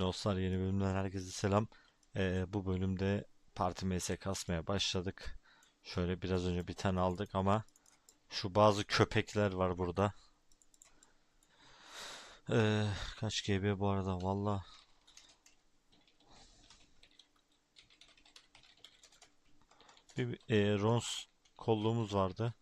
Dostlar yeni bölümden herkese selam. Ee, bu bölümde parti MS kasmaya başladık. Şöyle biraz önce bir tane aldık ama şu bazı köpekler var burada. Ee, kaç GB bu arada valla. Bir e, Rons kolluğumuz vardı.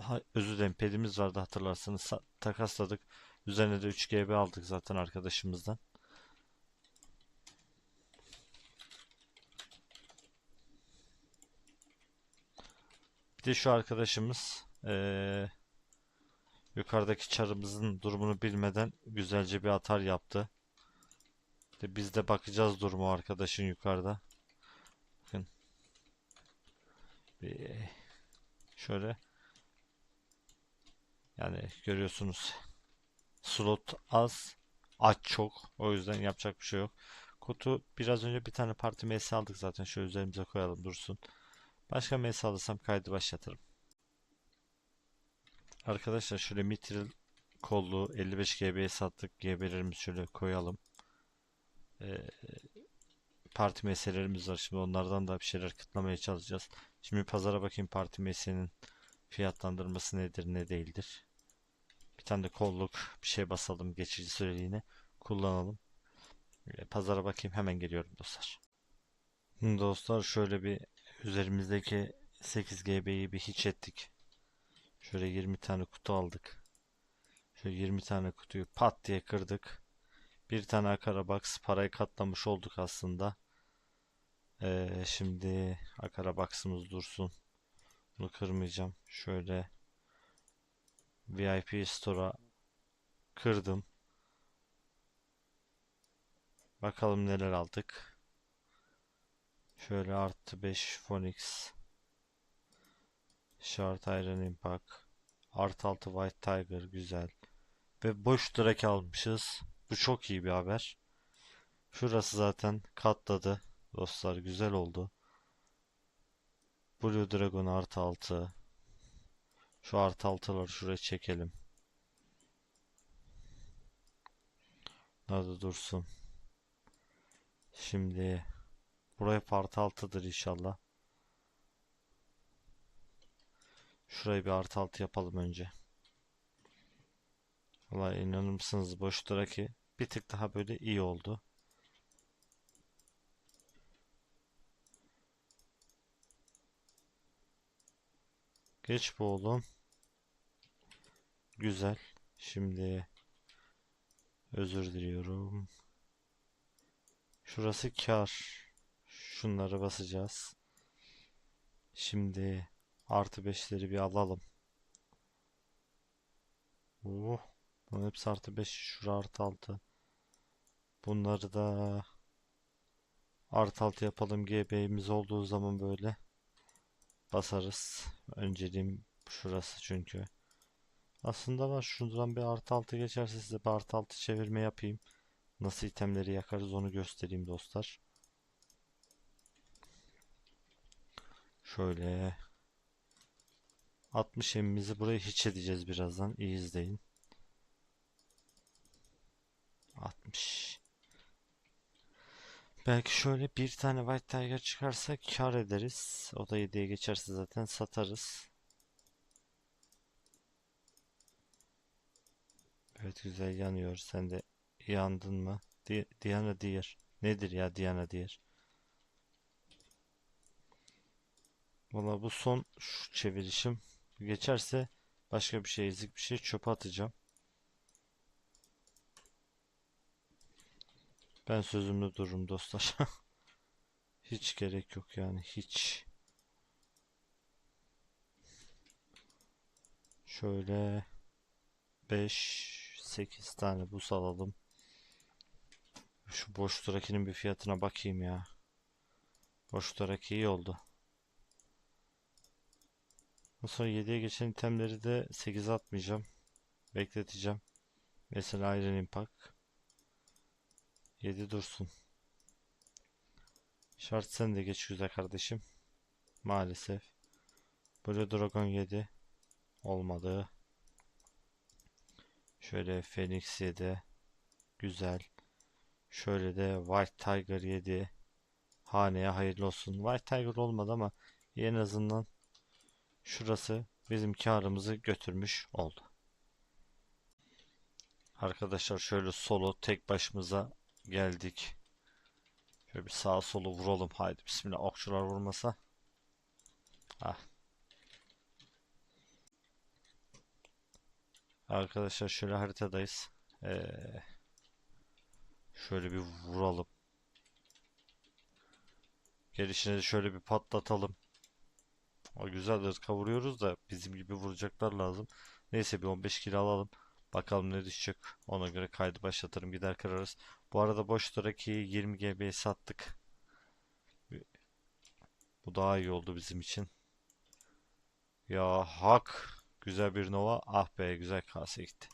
Ha, özür dilerim pedimiz vardı hatırlarsanız Sa- takasladık. Üzerine de 3 GB aldık zaten arkadaşımızdan. De şu arkadaşımız eee, yukarıdaki çarımızın durumunu bilmeden güzelce bir atar yaptı. İşte biz de bakacağız durumu arkadaşın yukarıda. Bakın. Bir şöyle yani görüyorsunuz slot az aç çok o yüzden yapacak bir şey yok. Kutu biraz önce bir tane parti MS aldık zaten şöyle üzerimize koyalım dursun. Başka MS alırsam kaydı başlatırım. Arkadaşlar şöyle mitril kollu 55 GB'ye sattık. GB'lerimizi şöyle koyalım. Ee, parti MS'lerimiz var. Şimdi onlardan da bir şeyler kıtlamaya çalışacağız. Şimdi pazara bakayım parti MS'nin fiyatlandırması nedir ne değildir. Bir tane de kolluk bir şey basalım geçici süreliğine kullanalım. Ee, Pazara bakayım hemen geliyorum dostlar. Dostlar şöyle bir üzerimizdeki 8 GB'yi bir hiç ettik. Şöyle 20 tane kutu aldık. Şöyle 20 tane kutuyu pat diye kırdık. Bir tane Akarabox parayı katlamış olduk aslında. Ee, şimdi Akarabox'ımız dursun. Bunu kırmayacağım. Şöyle VIP Store'a kırdım. Bakalım neler aldık. Şöyle artı 5 Phoenix. Shard Iron Impact. Artı 6 White Tiger güzel. Ve boş direk almışız. Bu çok iyi bir haber. Şurası zaten katladı. Dostlar güzel oldu. Blue Dragon artı 6. Şu artı 6'ları şuraya çekelim. Nerede dursun. Şimdi buraya artı 6'dır inşallah. Şurayı bir artı 6 yapalım önce. Vallahi inanır mısınız boş draki bir tık daha böyle iyi oldu. Geç bu oğlum. Güzel. Şimdi özür diliyorum. Şurası kar. Şunları basacağız. Şimdi artı 5'leri bir alalım. Oh, bunun hepsi artı 5. Şura artı 6. Bunları da artı 6 yapalım. GB'miz olduğu zaman böyle basarız. Önceliğim şurası çünkü. Aslında var şuradan bir artı 6 geçerse size bir artı 6 çevirme yapayım. Nasıl itemleri yakarız onu göstereyim dostlar. Şöyle 60 emimizi buraya hiç edeceğiz birazdan. İyi izleyin. 60. Belki şöyle bir tane White Tiger çıkarsa kar ederiz. O da 7'ye geçerse zaten satarız. Evet güzel yanıyor. Sen de yandın mı? Di Diana Diğer. Nedir ya Diana Diğer? Valla bu son şu çevirişim. Geçerse başka bir şey ezik bir şey çöpe atacağım. Ben sözümde dururum dostlar. Hiç gerek yok yani hiç. Şöyle 5 8 tane buz alalım. Şu boş durakinin bir fiyatına bakayım ya. Boş durak iyi oldu. Ondan sonra 7'ye geçen itemleri de 8'e atmayacağım. Bekleteceğim. Mesela Iron Impact. 7 dursun. Şart sen de geç güzel kardeşim. Maalesef. Blue Dragon 7. Olmadı. Şöyle Phoenix 7. Güzel. Şöyle de White Tiger 7 haneye hayırlı olsun. White Tiger olmadı ama en azından şurası bizim karımızı götürmüş oldu. Arkadaşlar şöyle solo tek başımıza geldik. Şöyle bir sağa solu vuralım. Haydi bismillah okçular vurmasa. Ah. Arkadaşlar şöyle haritadayız. Ee, şöyle bir vuralım. Gelişine de şöyle bir patlatalım. O güzel ırka vuruyoruz da bizim gibi vuracaklar lazım. Neyse bir 15 kilo alalım. Bakalım ne düşecek. Ona göre kaydı başlatırım gider kırarız. Bu arada boş trakiyi 20 GB'ye sattık. Bu daha iyi oldu bizim için. Ya hak. Güzel bir Nova. Ah be güzel kase gitti.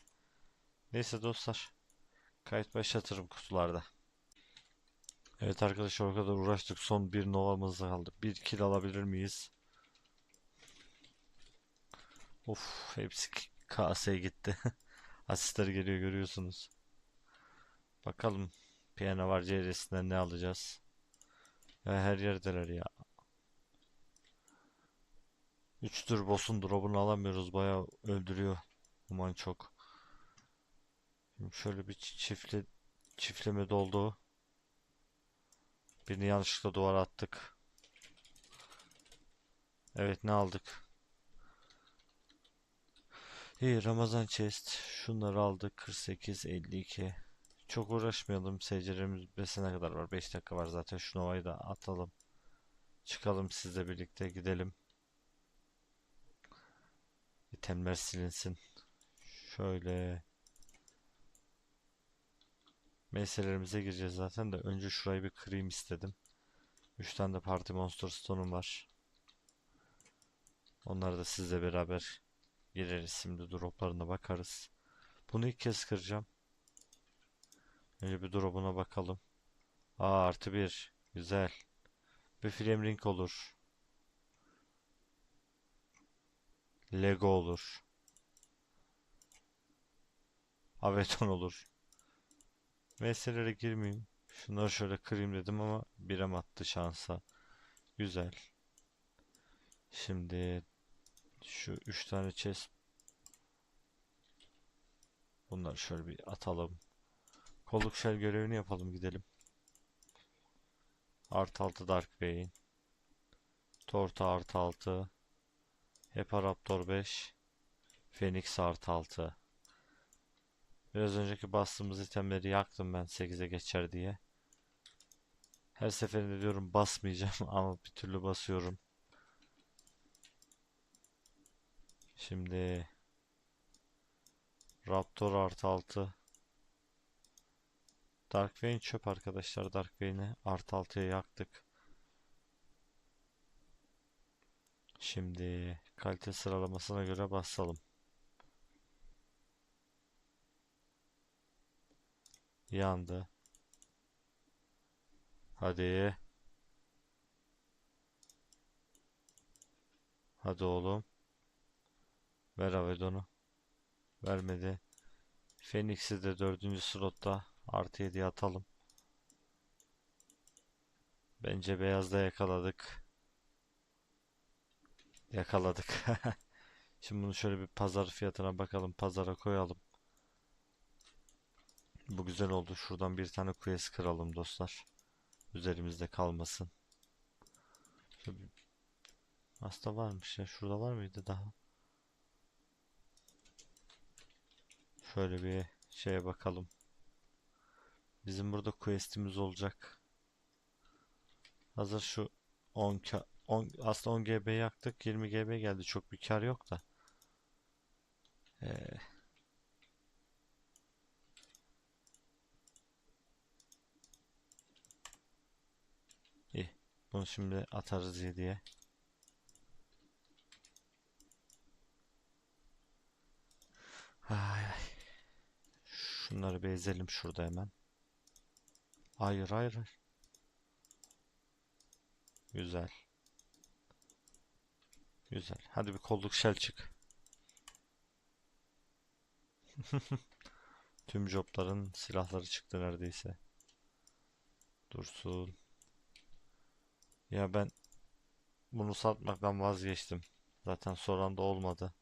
Neyse dostlar. Kayıt başlatırım kutularda. Evet arkadaşlar o kadar uğraştık. Son bir Nova'mız kaldı. Bir kill alabilir miyiz? Of hepsi kaseye gitti. Asistler geliyor görüyorsunuz. Bakalım piyano var CR'sinden ne alacağız? Ya her yerdeler ya. 3 tür boss'un drop'unu alamıyoruz. Bayağı öldürüyor. Aman çok. Şimdi şöyle bir çiftle çiftleme doldu. Birini yanlışlıkla duvara attık. Evet ne aldık? İyi Ramazan chest. Şunları aldık. 48, 52. Çok uğraşmayalım. SC'lerimiz bitmesine kadar var. 5 dakika var zaten. Şu Nova'yı da atalım. Çıkalım sizle birlikte gidelim. İtemler silinsin. Şöyle. Meselelerimize gireceğiz zaten de önce şurayı bir kırayım istedim. 3 tane de Party Monster Stone'um var. Onları da sizle beraber gireriz. Şimdi droplarına bakarız. Bunu ilk kez kıracağım. Önce bir drop'una bakalım. Aa artı bir. Güzel. Bir flame ring olur. Lego olur. Aveton olur. Meselelere girmeyeyim. Şunları şöyle kırayım dedim ama birem attı şansa. Güzel. Şimdi şu üç tane chest Bunları şöyle bir atalım. Kolluk shell görevini yapalım gidelim. Artı 6 Dark Bane. Torta artı 6. Heparaptor 5. Phoenix artı 6. Biraz önceki bastığımız itemleri yaktım ben 8'e geçer diye. Her seferinde diyorum basmayacağım ama bir türlü basıyorum. Şimdi Raptor artı 6 Dark çöp arkadaşlar. Dark Vein'i artı 6'ya yaktık. Şimdi kalite sıralamasına göre basalım. Yandı. Hadi. Hadi oğlum. Ver Avedon'u. Vermedi. Phoenix'i de dördüncü slotta artı 7 atalım. Bence beyazda yakaladık. Yakaladık. Şimdi bunu şöyle bir pazar fiyatına bakalım. Pazara koyalım. Bu güzel oldu. Şuradan bir tane quest kıralım dostlar. Üzerimizde kalmasın. Aslında varmış ya. Şurada var mıydı daha? Şöyle bir şeye bakalım. Bizim burada quest'imiz olacak. Hazır şu 10, 10 aslında 10 GB yaktık. 20 GB geldi. Çok bir kar yok da. Ee, iyi. Bunu şimdi atarız 7'ye. Ay, ay. Şunları bir ezelim şurada hemen. Hayır hayır. Güzel. Güzel. Hadi bir kolluk shell çık. Tüm jobların silahları çıktı neredeyse. Dursun. Ya ben bunu satmaktan vazgeçtim. Zaten soran da olmadı.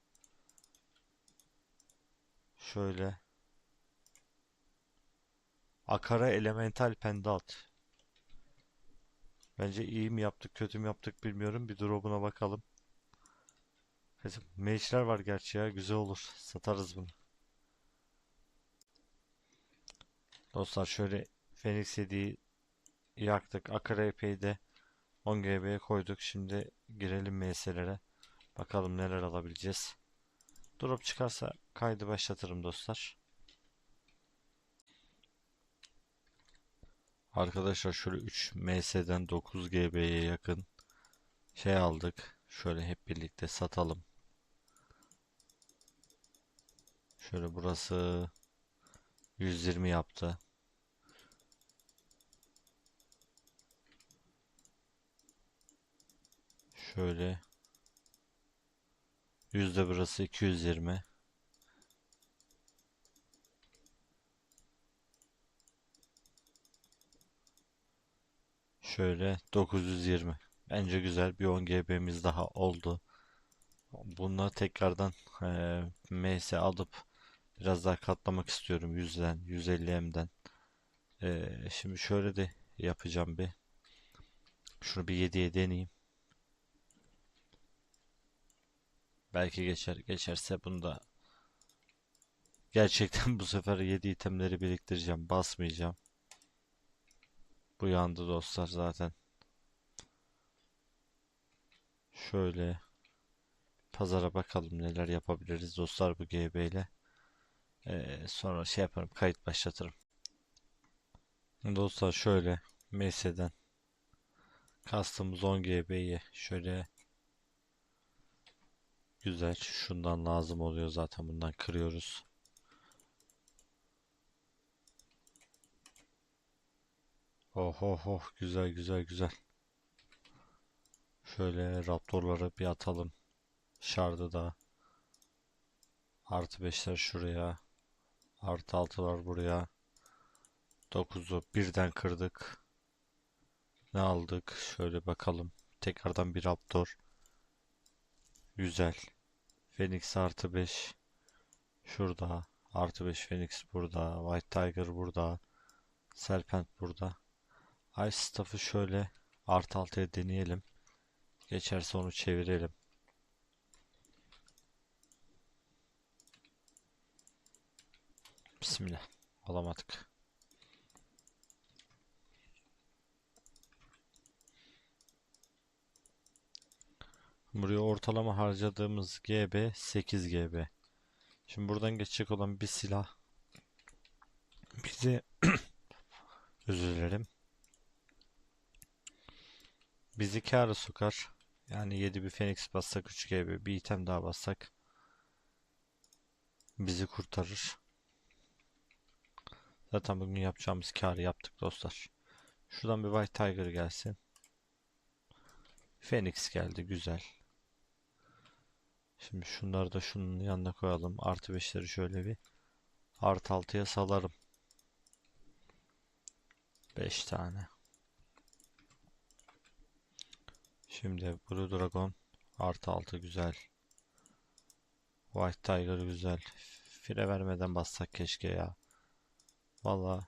Şöyle. Akara Elemental Pendat. Bence iyi mi yaptık, kötü mü yaptık bilmiyorum. Bir drop'una bakalım. Mage'ler var gerçi ya. Güzel olur. Satarız bunu. Dostlar şöyle Phoenix 7'yi yaktık. Akara epey de 10 GB'ye koyduk. Şimdi girelim MS'lere. Bakalım neler alabileceğiz. Drop çıkarsa kaydı başlatırım dostlar. Arkadaşlar şöyle 3 MS'den 9 GB'ye yakın şey aldık. Şöyle hep birlikte satalım. Şöyle burası 120 yaptı. Şöyle yüzde burası 220. Şöyle 920. Bence güzel bir 10 GB'miz daha oldu. Bunları tekrardan eee MS alıp biraz daha katlamak istiyorum 100'den 150M'den. Eee, şimdi şöyle de yapacağım bir. Şunu bir 7'ye deneyeyim. Belki geçer. Geçerse bunu da gerçekten bu sefer 7 itemleri biriktireceğim. Basmayacağım. Bu yandı dostlar zaten. Şöyle pazara bakalım neler yapabiliriz dostlar bu GB ile. Ee, sonra şey yaparım kayıt başlatırım. Dostlar şöyle MS'den kastımız 10 GB'yi şöyle güzel şundan lazım oluyor zaten bundan kırıyoruz. Oh oh oh güzel güzel güzel. Şöyle raptorları bir atalım. Şardı da. Artı 5'ler şuraya. Artı 6'lar buraya. 9'u birden kırdık. Ne aldık? Şöyle bakalım. Tekrardan bir raptor. Güzel. Phoenix artı 5. Şurada. Artı 5 Phoenix burada. White Tiger burada. Serpent burada. Ice Staff'ı şöyle artı 6'ya deneyelim. Geçerse onu çevirelim. Bismillah. Alamadık. Buraya ortalama harcadığımız GB 8 GB. Şimdi buradan geçecek olan bir silah bizi özür dilerim. Bizi kâra sokar. Yani 7 bir Phoenix bassak 3 GB bir item daha bassak bizi kurtarır. Zaten bugün yapacağımız karı yaptık dostlar. Şuradan bir White Tiger gelsin. Phoenix geldi güzel. Şimdi şunları da şunun yanına koyalım. Artı 5'leri şöyle bir artı 6'ya salarım. 5 tane. Şimdi Blue Dragon artı 6 güzel. White Tiger güzel. Fire vermeden bassak keşke ya. Valla.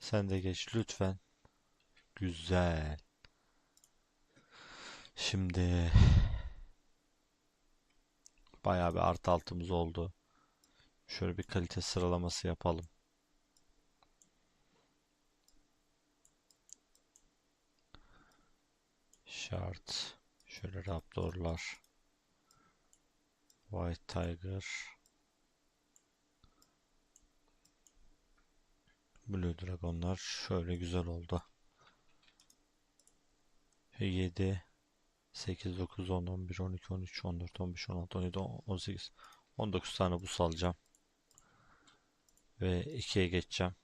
Sen de geç lütfen. Güzel. Şimdi bayağı bir artı altımız oldu. Şöyle bir kalite sıralaması yapalım. Şart. Şöyle Raptorlar. White Tiger. Blue Dragonlar. Şöyle güzel oldu. 7 8, 9, 10, 11, 12, 13, 14, 15, 16, 17, 18, 19 tane bu salacağım. Ve 2'ye geçeceğim.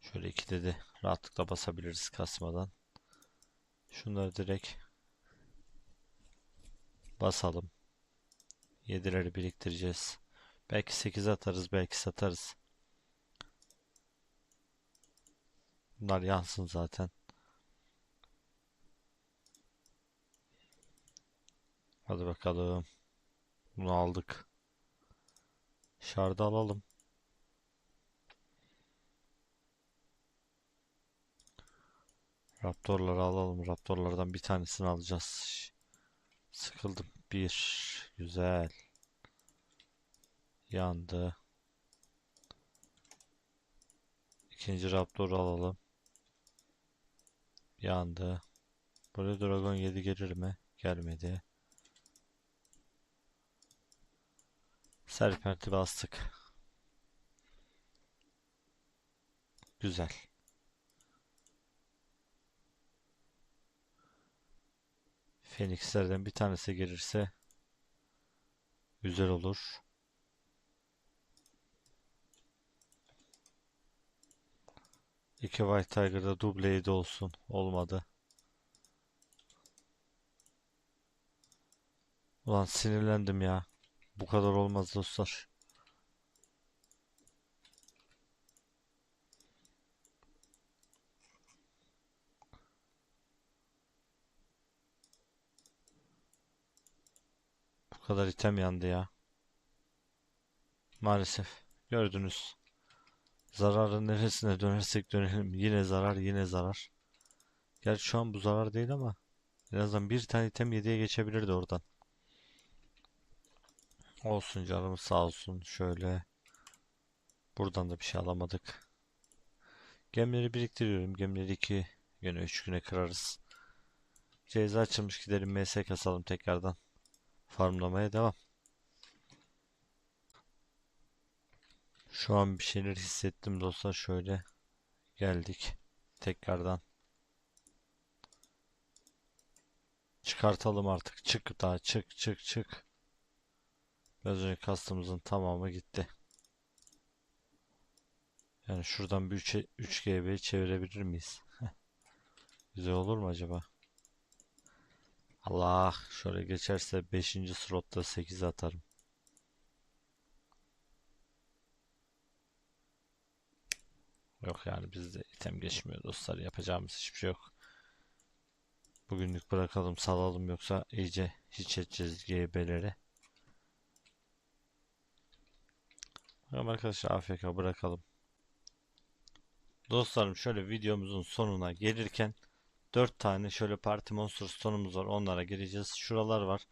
Şöyle 2'de de rahatlıkla basabiliriz kasmadan. Şunları direkt basalım. 7'leri biriktireceğiz. Belki 8 atarız, belki satarız. Bunlar yansın zaten. Hadi bakalım. Bunu aldık. Şardı alalım. Raptorları alalım. Raptorlardan bir tanesini alacağız. Sıkıldım. Bir. Güzel. Yandı. İkinci Raptor'u alalım. Yandı. Buraya Dragon 7 gelir mi? Gelmedi. Serpent'i bastık. Güzel. Phoenix'lerden bir tanesi gelirse güzel olur. İki White Tiger'da double 7 olsun. Olmadı. Ulan sinirlendim ya. Bu kadar olmaz dostlar. Bu kadar item yandı ya. Maalesef. Gördünüz. Zararın neresine dönersek dönelim. Yine zarar yine zarar. Gerçi şu an bu zarar değil ama en azından bir tane item 7'ye geçebilirdi oradan. Olsun canımız sağ olsun. Şöyle. Buradan da bir şey alamadık. Gemleri biriktiriyorum. Gemleri 2 güne 3 güne kırarız. Ceza açılmış gidelim MS kasalım tekrardan. Farmlamaya devam. Şu an bir şeyler hissettim dostlar. Şöyle geldik. Tekrardan. Çıkartalım artık. Çık daha çık çık çık. Biraz önce kastımızın tamamı gitti. Yani şuradan bir 3, 3 GB çevirebilir miyiz? Güzel olur mu acaba? Allah şöyle geçerse 5. slotta 8 atarım. Yok yani bizde item geçmiyor dostlar. Yapacağımız hiçbir şey yok. Bugünlük bırakalım salalım yoksa iyice hiç edeceğiz GB'leri. Tamam arkadaşlar AFK bırakalım. Dostlarım şöyle videomuzun sonuna gelirken 4 tane şöyle Party Monsters tonumuz var. Onlara gireceğiz. Şuralar var.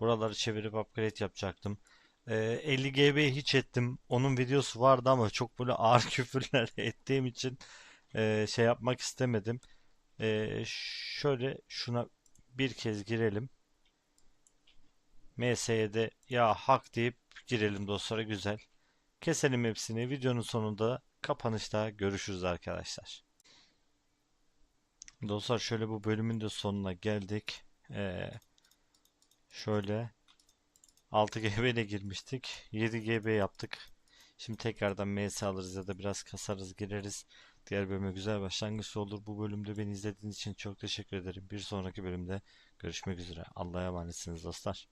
Buraları çevirip upgrade yapacaktım. Ee, 50 GB hiç ettim. Onun videosu vardı ama çok böyle ağır küfürler ettiğim için e, şey yapmak istemedim. Ee, şöyle şuna bir kez girelim. MS'ye ya hak deyip girelim dostlara güzel. Keselim hepsini. Videonun sonunda kapanışta görüşürüz arkadaşlar. Dostlar şöyle bu bölümün de sonuna geldik. Ee, şöyle 6 GB ile girmiştik. 7 GB yaptık. Şimdi tekrardan MS alırız ya da biraz kasarız gireriz. Diğer bölüme güzel başlangıç olur. Bu bölümde beni izlediğiniz için çok teşekkür ederim. Bir sonraki bölümde görüşmek üzere. Allah'a emanetsiniz dostlar.